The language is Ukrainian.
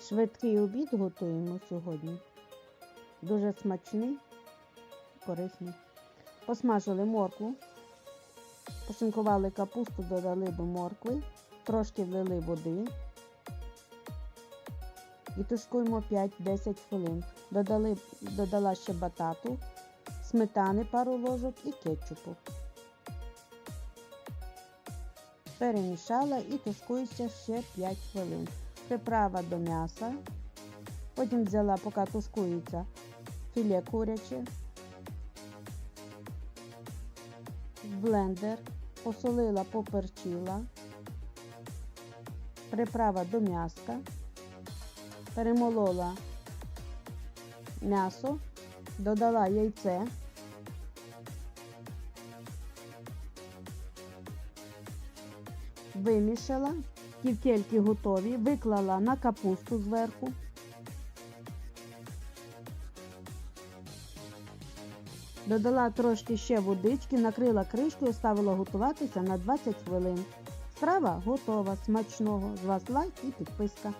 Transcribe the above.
Швидкий обід готуємо сьогодні. Дуже смачний, корисний. Посмажили моркву, пошинкували капусту, додали до моркви, трошки влили води і тушкуємо 5-10 хвилин. Додали, додала ще батату, сметани пару ложок і кетчупу. Перемішала і тушкується ще 5 хвилин. Приправа до м'яса. Потім взяла, поки тушкується філе куряче. Блендер, посолила, поперчила. Приправа до м'яска. Перемолола м'ясо, додала яйце. Вимішала, ківкельки готові, виклала на капусту зверху. Додала трошки ще водички, накрила кришкою, ставила готуватися на 20 хвилин. Страва готова, смачного. З вас лайк і підписка.